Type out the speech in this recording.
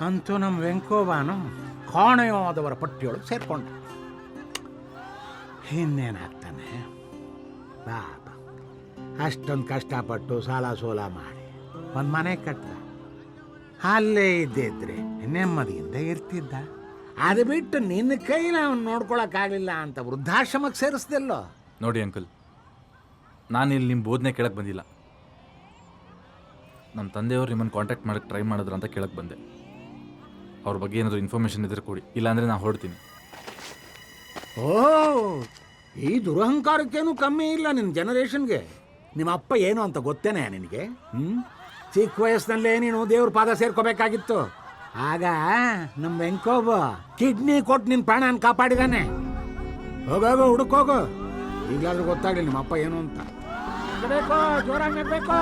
ಅಂತೂ ನಮ್ಮ ವೆಂಕೋಬಾನು ಕಾಣೆಯಾದವರ ಪಟ್ಟಿಯೊಳಗೆ ಸೇರ್ಕೊಂಡ ಇನ್ನೇನಾಗ್ತಾನೆ? ಪಾಪ ಅಷ್ಟೊಂದು ಕಷ್ಟಪಟ್ಟು ಸಾಲ ಸೋಲ ಮಾಡಿ ಒಂದು ಮನೆ ಕಟ್ಟ ಅಲ್ಲೇ ಇದ್ದಿದ್ರೆ ನೆಮ್ಮದಿಯಿಂದ ಇರ್ತಿದ್ದ. ಅದು ಬಿಟ್ಟು ನಿನ್ನ ಕೈನ ಅವನು ನೋಡ್ಕೊಳಕ್ಕಾಗಲಿಲ್ಲ ಅಂತ ವೃದ್ಧಾಶ್ರಮಕ್ಕೆ ಸೇರಿಸ್ದಿಲ್ಲೋ? ನೋಡಿ ಅಂಕಲ್ ನಾನು ಇಲ್ಲಿ ನಿಮ್ಮ ಬೋಧನೆ ಕೇಳಕ್ಕೆ ಬಂದಿಲ್ಲ. ನಮ್ಮ ತಂದೆಯವರು ನಿಮ್ಮನ್ನು ಕಾಂಟ್ಯಾಕ್ಟ್ ಮಾಡಕ್ಕೆ ಟ್ರೈ ಮಾಡಿದ್ರು ಅಂತ ಕೇಳಕ್ಕೆ ಬಂದೆ. ಅವ್ರ ಬಗ್ಗೆ ಏನಾದರೂ ಇನ್ಫಾರ್ಮೇಶನ್ ಇದ್ರೆ ಕೊಡಿ. ಇಲ್ಲಾಂದರೆ ನಾನು ಹೊರಡ್ತೀನಿ. ಓ ಈ ದುರಹಂಕಾರಕ್ಕೇನು ಕಮ್ಮಿ ಇಲ್ಲ ನಿನ್ನ ಜನರೇಷನ್ಗೆ ನಿಮ್ಮ ಅಪ್ಪ ಏನು ಅಂತ ಗೊತ್ತೇನೆ ನಿನಗೆ? ಹ್ಞೂ ಚಿಕ್ಕ ವಯಸ್ಸಿನಲ್ಲೇ ನೀನು ದೇವ್ರ ಪಾದ ಸೇರ್ಕೋಬೇಕಾಗಿತ್ತು. ಆಗ ನಮ್ಮ ವೆಂಕೋಬ ಕಿಡ್ನಿ ಕೊಟ್ಟು ನಿನ್ನ ಪ್ರಾಣನ ಕಾಪಾಡಿದಾನೆ. ಹೋಗೋಗು ಹುಡುಕೋಗು ಈಗಲಾದ್ರೂ ಗೊತ್ತಾಗಲಿ ನಿಮ್ಮ ಅಪ್ಪ ಏನು ಅಂತ. ಬೇಕೋ ಜೋರಾಗಿ ಬೇಕು